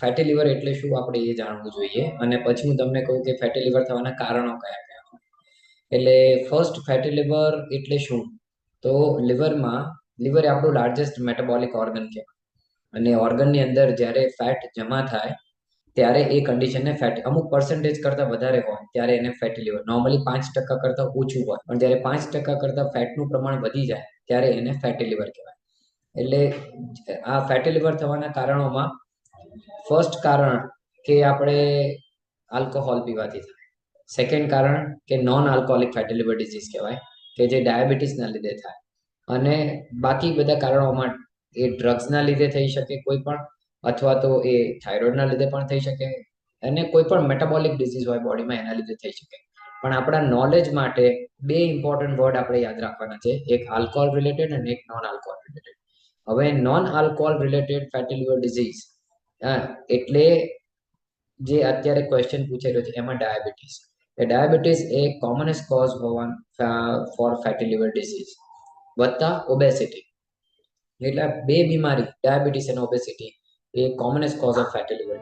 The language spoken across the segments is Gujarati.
ફેટી લીવર એટલે શું આપણે એ જાણવું જોઈએ? અને પછી હું તમને કહું કે ફેટી લીવર થવાના કારણો કયા કયા હોય? એટલે ફર્સ્ટ ફેટી લીવર એટલે શું? તો લીવરમાં લીવર એ આપણું લાર્જેસ્ટ મેટાબોલિક ઓર્ગન કહેવાય અને ઓર્ગનની અંદર જ્યારે ફેટ જમા થાય, ત્યારે એ કન્ડિશનને ફેટ અમુક પર્સન્ટેજ કરતાં વધારે હોય, ત્યારે એને ફેટી લીવર નોર્મલી પાંચ ટકા કરતાં ઓછું હોય, પણ જ્યારે પાંચ ટકા કરતાં ફેટનું પ્રમાણ વધી જાય, ત્યારે એને ફેટી લીવર કહેવાય. એટલે આ ફેટી લીવર થવાના કારણોમાં ફર્સ્ટ કારણ કે આપણે આલ્કોહોલ પીવાથી થાય. સેકન્ડ કારણ કે non alcoholic fatty liver disease કહેવાય, કે જે ડાયાબિટીસના લીધે થાય. અને બાકી બધા કારણોમાં એ ડ્રગ્સના લીધે થઈ શકે કોઈ પણ, અથવા તો એ થાઇરોઇડના લીધે પણ થઈ શકે. અને કોઈ પણ મેટાબોલિક ડિઝીઝ હોય બોડીમાં એના લીધે થઈ શકે. પણ આપણા નોલેજ માટે બે ઇમ્પોર્ટન્ટ વર્ડ આપણે યાદ રાખવાના છે, એક આલ્કોહોલ રિલેટેડ અને એક નોન આલ્કોહોલ રિલેટેડ હવે non alcohol related fatty liver disease એટલે જે અત્યારે ક્વેશ્ચન પૂછેલો છે, એમાં ડાયાબિટીસ એ ડાયાબિટીસ એ કોમનેસ્ટ કોઝ હોવા ફોર ફેટી લિવર ડિઝીઝ વત્તા ઓબેસિટી એટલે બે બીમારી ડાયાબિટીસ અને obesity A commonest cause of fatty liver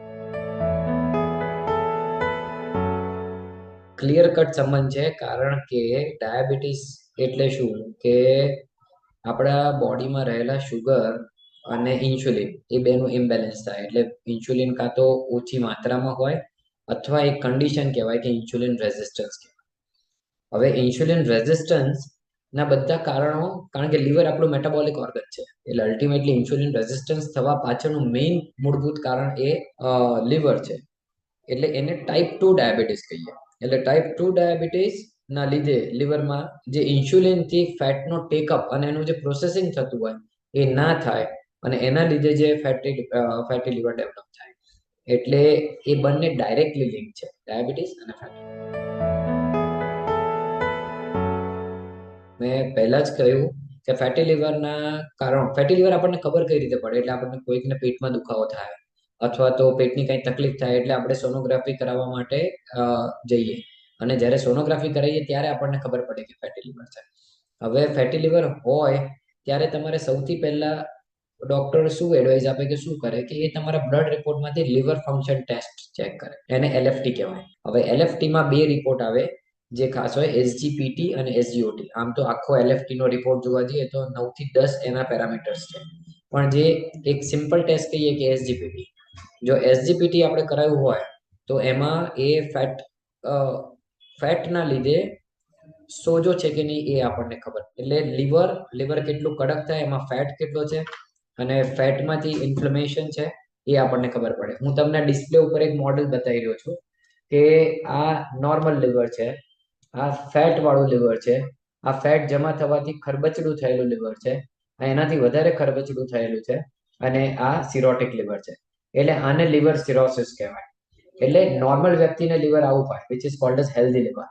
clear cut સંબંધ છે, કારણ કે ડાયાબિટીસ એટલે શું? કે આપણા બોડીમાં રહેલા શુગર અને ઇન્સ્યુલિન એ બેનું ઇમ્બેલેન્સ થાય. એટલે ઇન્સ્યુલિન કાં તો ઓછી માત્રામાં હોય અથવા એક કન્ડિશન કહેવાય કે ઇન્સ્યુલિન રેઝિસ્ટન્સ કહેવાય. હવે ઇન્સ્યુલિન રેઝિસ્ટન્સ ના બધા કારણો, કારણ કે લીવર આપણું મેટાબોલિક ઓર્ગન છે. એટલે અલ્ટિમેટલી ઇન્સ્યુલિન રેઝિસ્ટન્સ થવા પાછળનું મેઇન મૂળભૂત કારણ એ લીવર છે. એટલે એને ટાઈપ ટુ ડાયાબિટીસ કહીએ. એટલે ટાઈપ ટુ ડાયાબિટીસ ના લીધે લીવરમાં જે ઇન્સ્યુલિનથી ફેટનો ટેકઅપ અને એનું જે પ્રોસેસિંગ થતું હોય એ ના થાય. અને એના લીધે જે ફેટી ફેટી લિવર ડેવલપ થાય. એટલે એ બંને ડાયરેક્ટલી લિંક છે. ડાયાબિટીસ અને ફેટી મેં પહેલા જ કહ્યું કે ફેટી લિવરના કારણ ફેટી લિવર આપણને ખબર કઈ રીતે પડે? એટલે આપણને કોઈકને પેટમાં દુખાવો થાય અથવા તો પેટની કંઈ તકલીફ થાય એટલે આપણે સોનોગ્રાફી કરાવવા માટે જઈએ. અને જ્યારે સોનોગ્રાફી કરાવીએ ત્યારે આપણને ખબર પડે કે ફેટી લિવર છે. હવે ફેટી લિવર હોય ત્યારે તમારે સૌથી પહેલા ડોક્ટર શું એડવાઇસ આપે કે શું કરે કે એ તમારા બ્લડ રિપોર્ટમાંથી લીવર ફંક્શન ટેસ્ટ ચેક કરે. એને એલએફટી કહેવાય. હવે એલએફટીમાં બે રિપોર્ટ આવે, જે ખાસ હોય એસજીપીટી અને એસજીઓટી આમ તો આખો એલએફટીનો રિપોર્ટ જોવા જઈએ તો નવથી દસ એના પેરામીટર્સ છે. પણ જે એક સિમ્પલ ટેસ્ટ કહીએ કે એસજીપીટી જો એસજીપીટી આપણે કરાયું હોય, તો એમાં એ ફેટ ફેટના લીધે સોજો છે કે નહીં એ આપણને ખબર. એટલે લીવર લીવર કેટલું કડક થાય, એમાં ફેટ કેટલો છે અને ફેટમાંથી ઇન્ફ્લેમેશન છે, એ આપણને ખબર પડે. હું તમને ડિસ્પ્લે ઉપર એક મોડેલ બતાવી રહ્યો છું કે આ નોર્મલ લીવર છે, આ ફેટ વાળું લીવર છે, આ ફેટ જમા થવાથી ખરબચડું થયેલું લીવર છે એનાથી વધારે ખરબચડું થયેલું છે, અને આ સિરોટિક લીવર છે. એટલે આને લીવર સિરોસિસ કહેવાય. એટલે નોર્મલ વ્યક્તિને લીવર આવું હોય which is called as healthy liver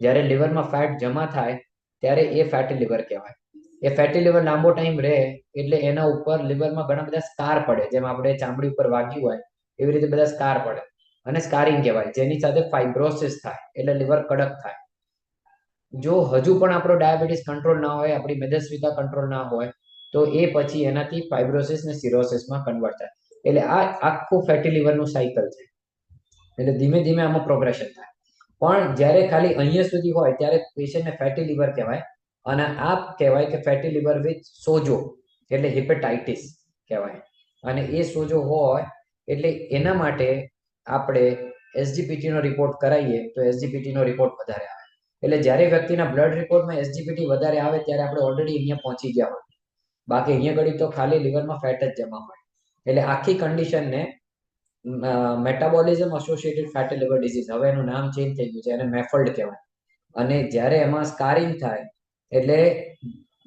જ્યારે લીવરમાં ફેટ જમા થાય, ત્યારે એ ફેટી લીવર કહેવાય. એ ફેટી લીવર લાંબો ટાઈમ રહે એટલે એના ઉપર લીવરમાં ઘણા બધા સ્કાર પડે. જેમ આપણે ચામડી ઉપર વાગ્યું હોય, એવી રીતે બધા સ્કાર પડે. અને સ્કારિંગ કહેવાય. જેની સાથે ફાઇબ્રોસિસ થાય, એટલે લીવર કડક થાય. જો હજુ પણ આપણો ડાયાબિટીસ કંટ્રોલ ના હોય, આપણી મેદસ્વીતા કંટ્રોલ ના હોય, તો એ પછી એનાથી ફાઇબ્રોસિસ ને સિરોસિસમાં કન્વર્ટ થાય. એટલે આ આખું ફેટી લીવરનું સાયકલ છે. એટલે ધીમે ધીમે આમાં પ્રોગ્રેશન થાય. પણ જ્યારે ખાલી અહીંયા સુધી હોય, ત્યારે પેશન્ટને ફેટી લીવર કહેવાય. અને આ કહેવાય કે ફેટી લીવર વિથ સોજો, એટલે હિપેટાઇટિસ કહેવાય. અને એ સોજો હોય, એટલે એના માટે આપણે એસજીપીટી નો રિપોર્ટ કરાવીએ તો એસજીપીટી નો રિપોર્ટ વધારે આવે. એટલે જ્યારે વ્યક્તિના બ્લડ રિપોર્ટમાં એસજીપીટી વધારે આવે, ત્યારે આપણે ઓલરેડી અહીંયા પહોંચી ગયા હોય. બાકી અહીંયા ઘડી તો ખાલી લીવરમાં ફેટ જ જમા હોય. એટલે આખી કન્ડિશનને metabolism associated fatty liver disease હવે એનું નામ ચેન્જ થઈ ગયું છે, એને મેફલ્ડ કહેવાય. અને જ્યારે એમાં સ્કારિંગ થાય એટલે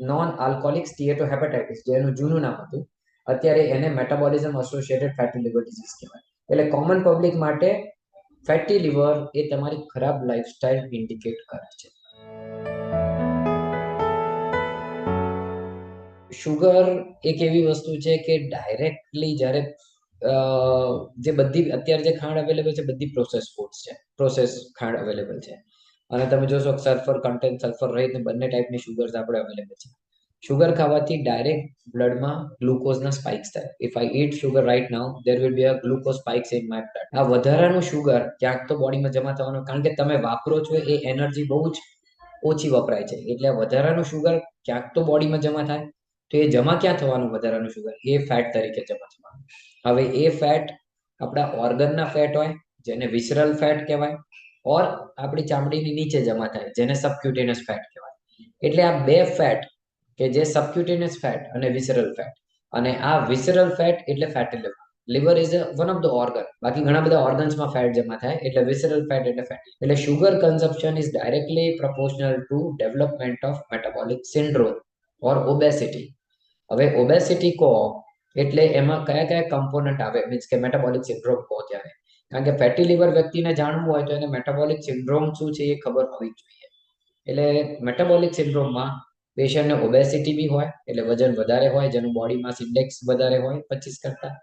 નોન આલ્કોહોલિક સ્ટીએટો હેપેટાઇટિસ જેનું જૂનું નામ હતું, અત્યારે એને metabolism associated fatty liver disease કહેવાય. એટલે કોમન પબ્લિક માટે ફેટી લિવર એ તમારી ખરાબ લાઇફસ્ટાઇલ ઇન્ડિકેટ કરે છે. શુગર એક એવી વસ્તુ છે કે ડાયરેક્ટલી જ્યારે જે બધી, અત્યારે જે ખાંડ અવેલેબલ છે, બધી પ્રોસેસ ફૂડ્સ છે પ્રોસેસ ખાંડ અવેલેબલ છે. અને તમે જોશો સલ્ફર કન્ટેન્ટ સલ્ફર રહિત બંને ટાઈપની શુગર્સ આપણે અવેલેબલ છે. શુગર ખાવાથી ડાયરેક્ટ બ્લડમાં ગ્લુકોઝના સ્પાઇક્સ થાય. If I eat sugar right now there will be a glucose spikes in my blood આ વધારાનું શુગર ક્યાંક તો બોડીમાં જમા થવાનું, કારણ કે તમે વાપરો છો એ એનર્જી બહુ જ ઓછી વપરાય છે. એટલે વધારાનું શુગર ક્યાંક તો બોડીમાં જમા થાય. તો એ જમા ક્યાં થવાનું વધારાનું શુગર એ ફેટ તરીકે જમા થવાનું. હવે એ ફેટ આપણા ઓર્ગનના ફેટ હોય, જેને વિસરલ ફેટ કહેવાય ઓર આપણી ચામડીની નીચે જમા થાય, જેને સબક્યુટેનિયસ ફેટ કહેવાય. એટલે આ બે ફેટ કે જે સબક્યુટેનિયસ ફેટ અને વિસરલ ફેટ અને આ વિસરલ ફેટ એટલે fatty liver liver is one of the organ બાકી ઘણા બધા ઓર્ગન્સમાં ફેટ જમા થાય, એટલે વિસરલ ફેટ એટલે ફેટી એટલે sugar consumption is directly proportional to development of metabolic syndrome or obesity હવે ઓબેસિટી કહો એટલે એમાં કયા કયા કમ્પોનન્ટ આવે? મીન્સ કે મેટાબોલિક સિન્ડ્રોમ કહો ત્યારે કારણ કે ફેટી લિવર વ્યક્તિને જાણવું હોય તો એને મેટાબોલિક સિન્ડ્રોમ શું છે એ ખબર હોવી જોઈએ. એટલે મેટાબોલિક સિન્ડ્રોમમાં પેશન્ટને ઓબેસિટી બી હોય, એટલે વજન વધારે હોય, જેનું બોડી માસ ઇન્ડેક્સ વધારે હોય પચીસ કરતા.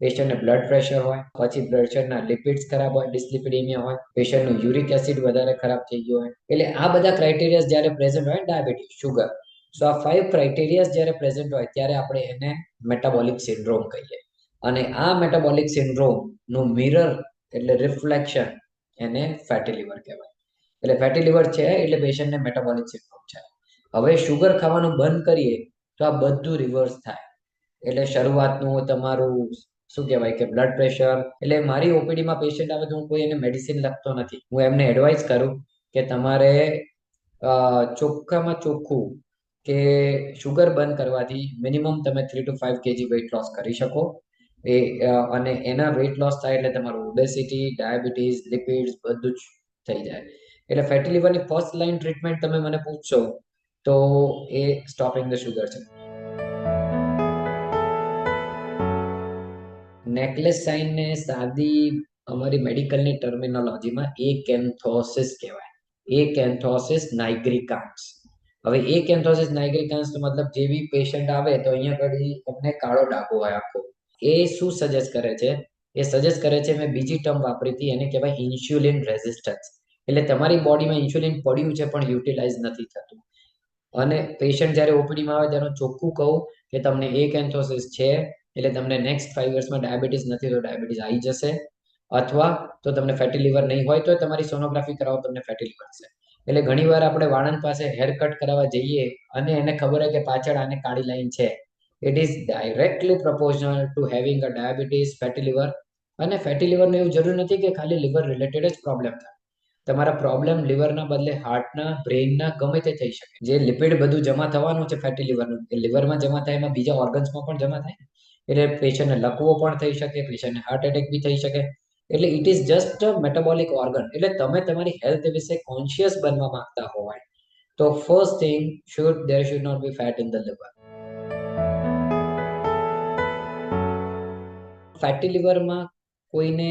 પેશન્ટને બ્લડ પ્રેશર હોય, પછી બ્લડ પ્રેશરના લિપિડ્સ ખરાબ હોય ડિસ્લિપિડેમિયા હોય પેશન્ટનું યુરિક એસિડ વધારે ખરાબ થઈ ગયો હોય. એટલે આ બધા ક્રાઇટેરિયા જ્યારે પ્રેઝન્ટ હોય ડાયાબિટીસ શુગર સો આ ફાઇવ ક્રાઇટેરિયાસ જ્યારે પ્રેઝન્ટ હોય, ત્યારે આપણે એને મેટાબોલિક સિન્ડ્રોમ કહીએ. અને આ મેટાબોલિક સિન્ડ્રોમનું મિરર એટલે રિફ્લેક્શન એને ફેટી લિવર કહેવાય. એટલે ફેટી લિવર છે, એટલે પેશન્ટને મેટાબોલિક સિન્ડ્રોમ છે હવે શુગર ખાવાનું બંધ કરીએ, તો આ બધું રિવર્સ થાય. એટલે શરૂઆતનું તમારું શું કહેવાય કે બ્લડ પ્રેશર એટલે મારી ઓપીડીમાં પેશન્ટ આવે તો હું કોઈ એને મેડિસિન લખતો નથી. હું એમને એડવાઇસ કરું કે તમારે ચોખ્ખામાં ચોખ્ખું કે શુગર બંધ કરવાથી મિનિમમ તમે three to five KG weight loss કરી શકો. એ અને એના વેઇટ લોસ થાય એટલે તમારું ઓબેસિટી ડાયાબિટીસ લિપિડ્સ બધું જ થઈ જાય. એટલે ફેટી લિવરની ફર્સ્ટ લાઇન ટ્રીટમેન્ટ તમે મને પૂછશો, તો એ સ્ટોપિંગ ધ શુગર છે. નેકલેસ સાઇનને સાદી અમારી મેડિકલની ટર્મિનોલોજીમાં એ કેન્થોસિસ કહેવાય. એ કેન્થોસિસ નાઇગ્રિકાન્સ હવે એ કેન્થોસિસ નાઇગ્રિકાન્સ મતલબ જેવી પેશન્ટ આવે તો અહીંયા આગળ અમને કાળો ડાઘો હોય આખો. એ શું સજેસ્ટ કરે છે? એ સજેસ્ટ કરે છે, મેં બીજી ટર્મ વાપરી હતી, એને કહેવાય ઇન્સ્યુલિન રેઝિસ્ટન્સ એટલે તમારી બોડીમાં ઇન્સ્યુલિન પડ્યું છે, પણ યુટિલાઇઝ નથી થતું. અને પેશન્ટ જ્યારે ઓપીડીમાં આવે, ત્યારે ચોખ્ખું કહું કે તમને એ કેન્થોસિસ છે, એટલે તમને નેક્સ્ટ ફાઈવ યર્સમાં ડાયાબિટીસ નથી, તો ડાયાબિટીસ આવી જશે. અથવા તો તમને ફેટી લીવર નહીં હોય, તો તમારી સોનોગ્રાફી કરાવો, તમને ફેટી લીવર છે. એટલે ઘણીવાર આપણે વાળંદ પાસે હેર કટ કરાવવા જઈએ અને એને ખબર હોય કે પાછળ આને કાળી લાઈન છે. It is directly proportional to having a diabetes fatty liver અને ફેટી લીવરનું એવું જરૂર નથી કે ખાલી લીવર રિલેટેડ જ પ્રોબ્લેમ થાય. તમારા પ્રોબ્લેમ લિવરના બદલે હાર્ટના બ્રેઇનના ગમે તે થઈ શકે. જે લિપિડ બધું જમા થવાનું છે ફેટી લિવરનું એ લિવરમાં જમા થાય, એમાં બીજા ઓર્ગન્સમાં પણ જમા થાય. એટલે પેશન્ટને લકવો પણ થઈ શકે પેશન્ટને હાર્ટ એટેક બી થઈ શકે. એટલે it is just metabolic organ એટલે તમે તમારી હેલ્થ વિશે કોન્શિયસ બનવા માંગતા હોય, તો first thing should there should not be fat in the liver fatty લિવરમાં કોઈને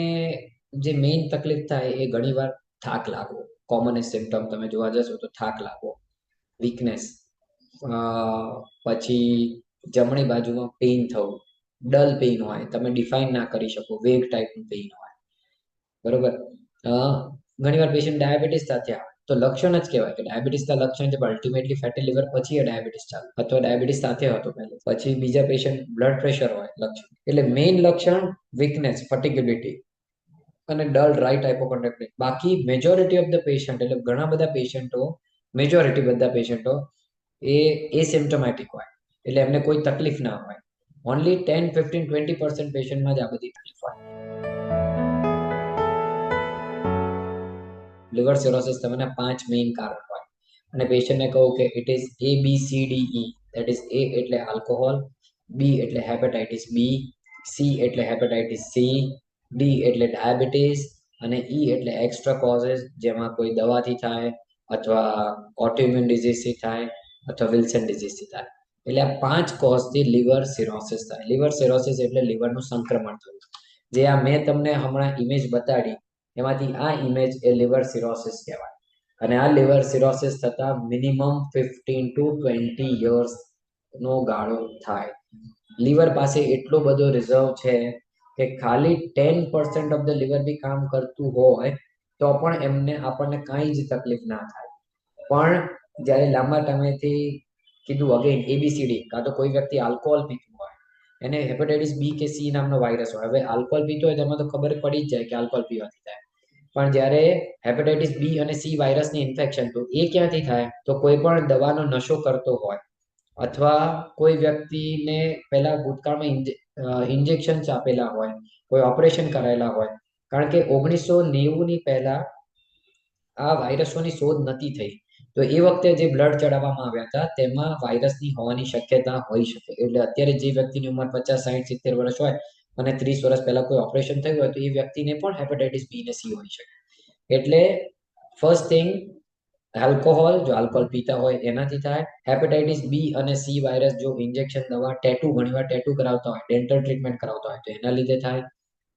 જે મેઇન તકલીફ થાય એ ઘણીવાર થાક લાગવો. કોમન સિમ્ટમ તમે જોવા જશો તો થાક લાગવો વીકનેસ પછી જમણી બાજુમાં પેઇન થવું ડલ પેઇન હોય તમે ડિફાઇન ના કરી શકો વેગ ટાઈપનું પેઇન હોય. બરોબર? ઘણી વાર પેશન્ટ ડાયાબિટીસ સાથે આવે. તો લક્ષણ જ કહેવાય કે ડાયાબિટીસના લક્ષણ છે અલ્ટિમેટલી ફેટી લીવર પછી ડાયાબિટીસ ચાલે. અથવા ડાયાબિટીસ સાથે હતો પહેલે. પછી બીજા પેશન્ટ બ્લડ પ્રેશર હોય, લક્ષણ. એટલે મેઇન લક્ષણ વીકનેસ ફર્ટિક્યુલિટી અને ડલ રાઈટ હાઇપોકોન્ડ્રેક્ટિક બાકી મેજોરિટી ઓફ ધ પેશન્ટ એટલે ઘણા બધા પેશન્ટો મેજોરિટી બધા પેશન્ટો એ એ એસિમ્ટોમેટિક હોય. એટલે એમને કોઈ તકલીફ ના હોય. Only ten fifteen twenty percent પેશન્ટમાં જ આ બધી તકલીફ હોય. લિવર સિરોસિસ તમને પાંચ મેઇન કારણ હોય. અને પેશન્ટને કહું કે it is A B C D E that is A એટલે આલ્કોહોલ બી એટલે હેપેટાઇટિસ બી સી એટલે હેપેટાઇટિસ સી ડી એટલે ડાયાબિટીસ અને ઈ એટલે એક્સ્ટ્રા કોઝિસ જેમાં કોઈ દવાથી થાય અથવા ઓટોઇમ્યુન ડિઝીઝથી થાય અથવા વિલ્સન ડિઝીઝથી થાય. એટલે આ પાંચ કોઝથી લિવર સિરોસિસ થાય. લિવર સિરોસિસ એટલે લિવરનું સંક્રમણ થયું. જે આ મેં તમને હમણાં ઇમેજ બતાડી એમાંથી આ ઇમેજ એ લિવર સિરોસિસ કહેવાય. અને આ લિવર સિરોસિસ થતા minimum fifteen to twenty years નો ગાળો થાય. લીવર પાસે એટલો બધો રિઝર્વ છે કે ખાલી ten percent of the liver બી કામ કરતું હોય તો પણ એમને આપણને કાંઈ જ તકલીફ ના થાય. પણ જ્યારે લાંબા ટાઈમેથી કીધું અગેન એબીસીડી કાં તો કોઈ વ્યક્તિ આલ્કોહોલ પીતું હોય, એને હેપેટાઇટિસ બી કે સી નામનો વાયરસ હોય. હવે આલ્કોહોલ પીતો હોય તેમાં તો ખબર પડી જ જાય કે આલ્કોહોલ પીવાથી થાય. પણ જ્યારે હેપેટાઇટિસ બી અને સી વાયરસની ઇન્ફેક્શન તો એ ક્યાંથી થાય? તો કોઈ પણ દવાનો નશો કરતો હોય અથવા કોઈ વ્યક્તિને પહેલા ભૂતકાળમાં ઇન્જેક્શન આપેલા હોય, કોઈ ઓપરેશન કરાયેલા હોય, કારણ કે ઓગણીસો નેવું ની પહેલા આ વાયરસોની શોધ નથી થઈ. તો એ વખતે જે બ્લડ ચડાવવામાં આવ્યા હતા, તેમાં વાયરસની હોવાની શક્યતા હોઈ શકે. એટલે અત્યારે જે વ્યક્તિની ઉંમર પચાસ સાઠ સિત્તેર વર્ષ હોય અને ત્રીસ વર્ષ પહેલા કોઈ ઓપરેશન થયું હોય તો એ વ્યક્તિને પણ હેપેટાઇટિસ બી ને સી હોઈ શકે. એટલે ફર્સ્ટ થિંગ આલ્કોહોલ જો આલ્કોહોલ પીતા હોય એનાથી થાય. હેપેટાઇટિસ બી અને સી વાયરસ જો ઇન્જેક્શન દવા ટેટુ ઘણીવાર ટેટુ કરાવતા હોય ડેન્ટલ ટ્રીટમેન્ટ કરાવતા હોય તો એના લીધે થાય.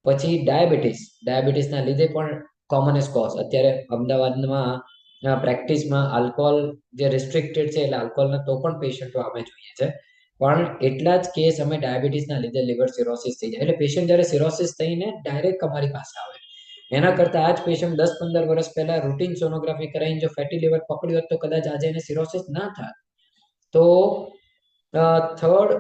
પછી ડાયાબિટીસ ડાયાબિટીસના લીધે પણ કોમનેસ્ટ કોઝ અત્યારે અમદાવાદમાં પ્રેક્ટિસમાં આલ્કોહોલ જે રિસ્ટ્રિક્ટેડ છે, એટલે આલ્કોહોલના તો પણ પેશન્ટો આપણે જોઈએ છે. પણ એટલા જ કેસ અમે ડાયાબિટીસના લીધે લીવર સિરોસિસ થઈ જાય. એટલે પેશન્ટ જ્યારે સિરોસિસ થઈને ડાયરેક્ટ અમારી પાસે આવે. એના કરતા આ જ પેશન્ટ દસ પંદર વર્ષ પહેલા રૂટીન સોનોગ્રાફી કરાવીને જો ફેટી લીવર પકડ્યું હોત તો કદાચ આજે એને સિરોસિસ ના થાય તો થર્ડ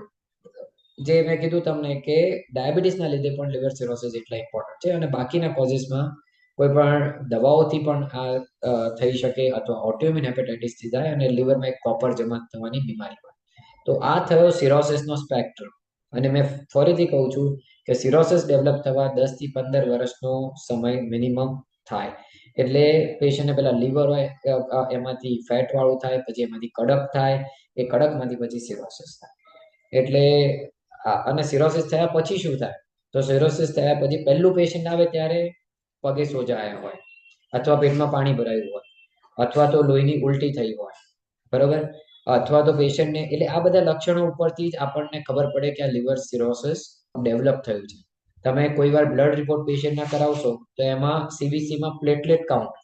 જે મેં કીધું તમને કે ડાયાબિટીસના લીધે પણ લિવર સિરોસિસ એટલા ઇમ્પોર્ટન્ટ છે અને બાકીના કોઝિસમાં કોઈ પણ દવાઓથી પણ આ થઈ શકે અથવા ઓટોઇમ્યુન હેપેટાઇટિસથી થાય અને લિવરમાં એક કોપર જમા થવાની બીમારી તો આ થયો સિરોસિસનો સ્પેક્ટ્રમ અને મેં ફરીથી કહું છું કે સિરોસિસ ડેવલપ થવા દસથી પંદર વર્ષનો સમય મિનિમમ થાય. એટલે પેશન્ટને પેલા લીવર હોય એમાંથી ફેટ વાળું થાય, પછી એમાંથી કડક થાય, એ કડકમાંથી પછી સિરોસિસ થાય. એટલે અને સિરોસિસ થયા પછી શું થાય? તો સિરોસિસ થયા પછી પહેલું પેશન્ટ આવે ત્યારે પગે સોજા આવ્યા હોય, અથવા પેટમાં પાણી ભરાયું હોય, અથવા તો લોહીની ઉલટી થઈ હોય. બરોબર? અથવા તો પેશન્ટને એટલે આ બધા લક્ષણો ઉપરથી જ આપણને ખબર પડે કે આ લિવર સિરોસિસ ડેવલપ થયું છે. તમે કોઈ વાર બ્લડ રિપોર્ટ પેશન્ટના કરાવશો, તો એમાં સીબીસીમાં પ્લેટલેટ કાઉન્ટ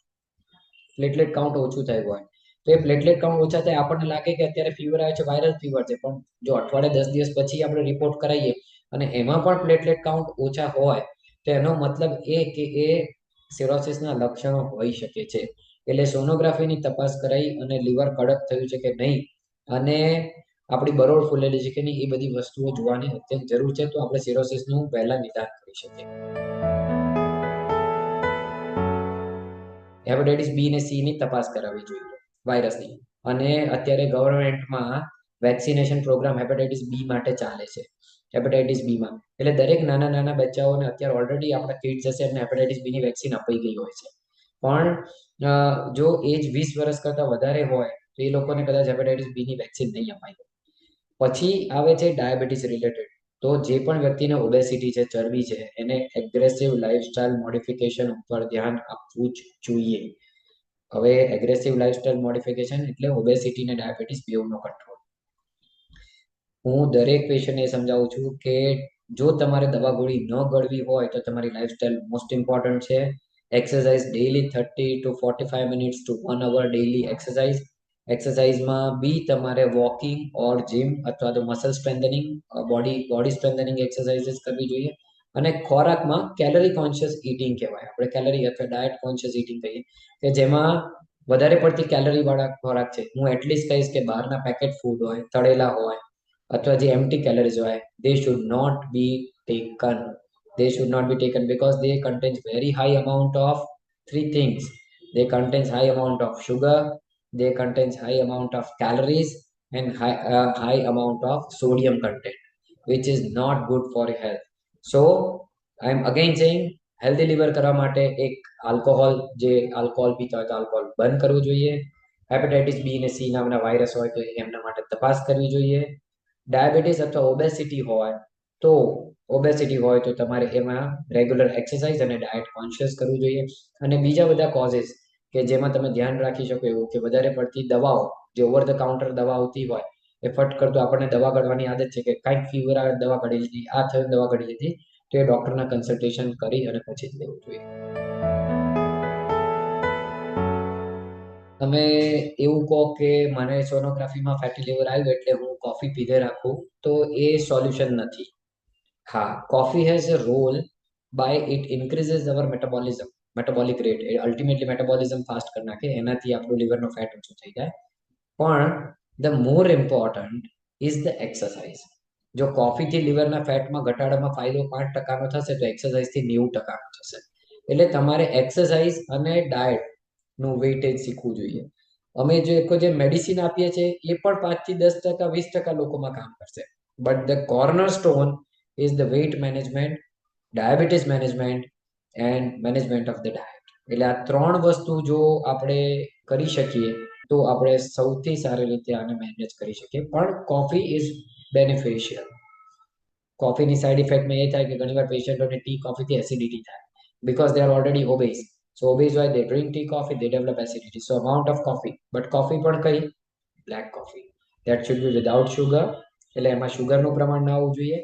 પ્લેટલેટ કાઉન્ટ ઓછું થયું હોય. તો એ પ્લેટલેટ કાઉન્ટ ઓછા થાય, આપણને લાગે કે અત્યારે ફીવર આવે છે વાયરલ ફીવર છે. પણ જો અઠવાડિયે દસ દિવસ પછી આપણે રિપોર્ટ કરાવીએ અને એમાં પણ પ્લેટલેટ કાઉન્ટ ઓછા હોય, તો એનો મતલબ એ કે એ સિરોસિસના લક્ષણો હોઈ શકે છે. એટલે સોનોગ્રાફીની તપાસ કરાવી અને લીવર કડક થયું છે કે નહીં? અને આપણી બરોડ ફૂલેલી છે કે નહીં, એ બધી વસ્તુઓ જોવાની અત્યંત જરૂર છે. તો આપણે સિરોસિસનું પહેલા નિદાન કરી શકીએ. હેપેટાઇટિસ બી અને સી ની તપાસ કરાવવી જોઈએ, વાયરસની. અને અત્યારે ગવર્મેન્ટમાં વેક્સિનેશન પ્રોગ્રામ હેપેટાઇટિસ બી માટે ચાલે છે હેપેટાઇટિસ બીમાં એટલે દરેક નાના નાના બચ્ચાઓને અત્યારે ઓલરેડી આપણા કિડ્સ હશે એમને હેપેટાઇટિસ બીની વેક્સિન અપાઈ ગઈ હોય છે. પણ જો એજ વીસ વર્ષ કરતાં વધારે હોય, તો એ લોકોને કદાચ હેપેટાઇટિસ બીની વેક્સિન નહીં અપાય. પછી આવે છે ડાયાબિટીસ રિલેટેડ તો જે પણ વ્યક્તિને ઓબેસિટી છે, ચરબી છે, એને એગ્રેસિવ લાઇફસ્ટાઇલ મોડિફિકેશન ઉપર ધ્યાન આપવું જ જોઈએ. હવે એગ્રેસિવ લાઇફસ્ટાઇલ મોડિફિકેશન એટલે ઓબેસિટી ને ડાયાબિટીસ બેઉનો કંટ્રોલ હું દરેક પેશન્ટને સમજાવું છું કે જો તમારે દવા ગોળી ન ગળવી હોય, તો તમારી લાઇફસ્ટાઇલ મોસ્ટ ઇમ્પોર્ટન્ટ છે. Exercise daily thirty to forty five minutes to one hour daily exercise એક્સરસાઇઝમાં બી તમારે વોકિંગ ઓર જીમ અથવા તો muscle strengthening body body strengthening exercises કરવી જોઈએ. અને ખોરાકમાં કેલરી કોન્શિયસ ઈટિંગ કહેવાય. આપણે કેલરી અથવા ડાયટ કોન્શિયસ ઈટિંગ કહીએ. કે જેમાં વધારે પડતી કેલરીવાળા ખોરાક છે. હું એટલીસ્ટ કહીશ કે બહારના પેકેટ ફૂડ હોય, તળેલા હોય, અથવા જે એમટી કેલરીઝ હોય they should not be taken they should not be taken because they contains very high amount of three things they contains high amount of sugar they contains high amount of calories and high, uh, high amount of sodium content which is not good for health so i am again saying healthy liver કરવા માટે એક આલ્કોહોલ જે આલ્કોહોલ પીતા હોય તો આલ્કોહોલ બંધ કરવું જોઈએ હેપેટાઇટિસ બી અને સી નામના વાયરસ હોય તો એમના માટે તપાસ કરવી જોઈએ ડાયાબિટીસ અથવા ઓબેસિટી હોય તો ઓબેસિટી હોય તો તમારે એમાં રેગ્યુલર એક્સરસાઇઝ અને ડાયટ કોન્શિયસ કરવું જોઈએ. અને બીજા બધા કોઝિસ કે જેમાં તમે ધ્યાન રાખી શકો એવું કે વધારે પડતી દવાઓ, જે ઓવર ધ કાઉન્ટર દવા આવતી હોય, એ ફટ કરતો આપણને દવા કાઢવાની આદત છે કે કાંઈક ફીવર આવે દવા કાઢી લીધી, આ થયું દવા કાઢી લીધી, તો એ ડૉક્ટરના કન્સલ્ટેશન કરી અને પછી જ લેવું જોઈએ. તમે એવું કહો કે મને સોનોગ્રાફીમાં ફેટી લીવર આવ્યું એટલે હું કોફી પીધે રાખું, તો એ સોલ્યુશન નથી. હા coffee has a role by it increases our metabolism metabolic rate ultimately metabolism fast કરી નાખે, એનાથી આપણું લીવરનો ફેટ ઓછો થઈ જાય. પણ the more important is the exercise જો કોફીથી લીવરના ફેટમાં ઘટાડામાં ફાયદો પાંચ ટકાનો થશે, તો એક્સરસાઇઝથી નેવું ટકાનો થશે. એટલે તમારે એક્સરસાઇઝ અને ડાયટનું વેઇટેજ શીખવું જોઈએ. અમે જો એક જે મેડિસિન આપીએ છીએ, એ પણ પાંચથી દસ ટકા, વીસ ટકા લોકોમાં કામ કરશે. But the cornerstone is the weight management diabetes management and management of the diet એટલે આ ત્રણ વસ્તુ જો આપણે કરી શકીએ, તો આપણે સૌથી સારી રીતે આને મેનેજ કરી શકીએ. પણ કોફી ઇઝ બેનિફિશિયલ કોફીની સાઈડ ઇફેક્ટમાં એ થાય કે ઘણીવાર પેશન્ટોને ટી કોફીથી એસિડિટી થાય. Because they are already obese so obese હોય they drink tea coffee they develop acidity so amount of coffee but coffee પણ કઈ? Black coffee that should be without sugar એટલે એમાં સુગરનું પ્રમાણ ના હોવું જોઈએ.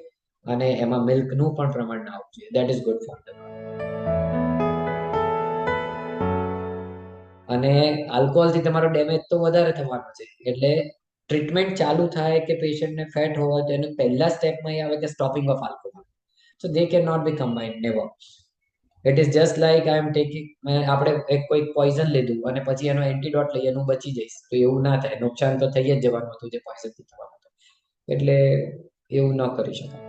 અને એમાં મિલ્કનું પણ પ્રમાણ ના આવવું જોઈએ. That is good for the અને આલ્કોહોલથી તમારો ડેમેજ તો વધારે થવાનો છે. એટલે ટ્રીટમેન્ટ ચાલુ થાય કે પેશન્ટને ફેટ હોવા તો એનું પહેલા સ્ટેપમાં એ આવે કે stopping of alcohol so they can not be combined never it is just like I am taking આપણે એક કોઈક પોઈઝન લીધું અને પછી એનો એન્ટીડોટ લઈ એનું બચી જઈશ. તો એવું ના થાય. નુકસાન તો થઈ જ જવાનું હતું જે પોઈઝનથી થવાનું હતું. એટલે એવું ન કરી શકાય.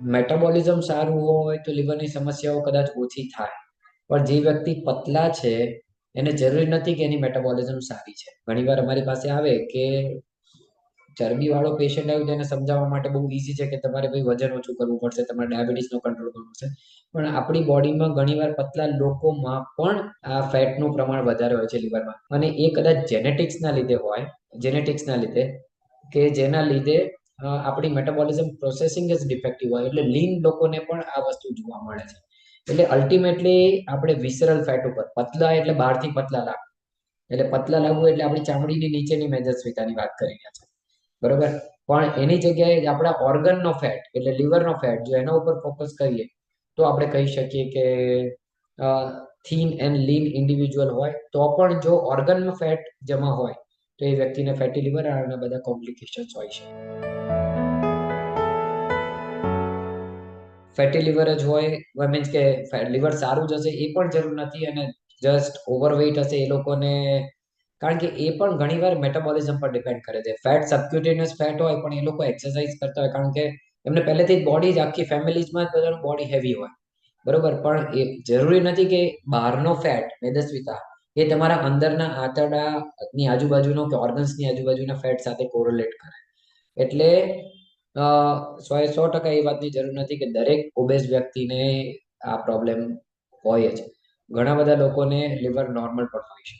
મેટાબોલિઝમ સારું હોય તો લીવરની સમસ્યાઓ કદાચ ઓછી થાય. પણ જે વ્યક્તિ પતલા છે, એને જરૂરી નથી કે એની મેટાબોલિઝમ સારી છે. ઘણીવાર અમારી પાસે આવે કે ચરબી વાળો પેશન્ટ આવ્યો તેને સમજાવવા માટે બહુ ઈઝી છે કે તમારે ભાઈ વજન ઓછું કરવું પડશે, તમારે ડાયાબિટીસનો કંટ્રોલ કરવો પડશે. પણ આપણી બોડીમાં ઘણીવાર પતલા લોકોમાં પણ આ ફેટનું પ્રમાણ વધારે હોય છે લીવરમાં અને એ કદાચ જેનેટિક્સના લીધે હોય જેનેટિક્સના લીધે, કે જેના લીધે આપણી મેટાબોલિઝમ પ્રોસેસિંગ જ ડિફેક્ટિવ હોય. એટલે લીન લોકોને પણ આ વસ્તુ જોવા મળે છે. એટલે અલ્ટિમેટલી આપણે વિસરલ ફેટ ઉપર, પતલા એટલે બહારથી પતલા લાગવું. એટલે પતલા લાગવું એટલે આપણી ચામડીની નીચેની મેજસ્વીતાની વાત કરી છે. બરોબર? પણ એની જગ્યાએ આપણા ઓર્ગનનો ફેટ એટલે લીવરનો ફેટ જો એના ઉપર ફોકસ કરીએ, તો આપણે કહી શકીએ કે થીન એન્ડ લીન ઇન્ડિવિજ્યુઅલ હોય, તો પણ જો ઓર્ગનનો ફેટ જમા હોય, તો એ વ્યક્તિને ફેટી લીવર અને બધા કોમ્પ્લિકેશન્સ હોય છે. ફેટી લીવર જ હોય મીન્સ કે લીવર સારું જ હશે એ પણ જરૂર નથી અને જસ્ટ ઓવરવેઇટ હશે એ લોકોને કારણ કે એ પણ ઘણીવાર મેટાબોલિઝમ પર ડિપેન્ડ કરે છે. ફેટ સબક્યુટેનિયસ ફેટ હોય, પણ એ લોકો એક્સરસાઇઝ કરતા હોય. કારણ કે એમને પહેલેથી જ બોડી જ આખી ફેમિલીઝમાં જ બધાનું બોડી હેવી હોય. બરોબર? પણ એ જરૂરી નથી કે બહારનો ફેટ મેદસ્વીતા, એ તમારા અંદરના આંતરડાની આજુબાજુનો કે ઓર્ગન્સની આજુબાજુના ફેટ સાથે કોરોલેટ કરે. એટલે સો એ સો ટકા એ વાતની જરૂર નથી કે દરેક ઓબેસ વ્યક્તિને આ પ્રોબ્લેમ હોય જ. ઘણા બધા લોકોને લિવર નોર્મલ પણ હોય છે.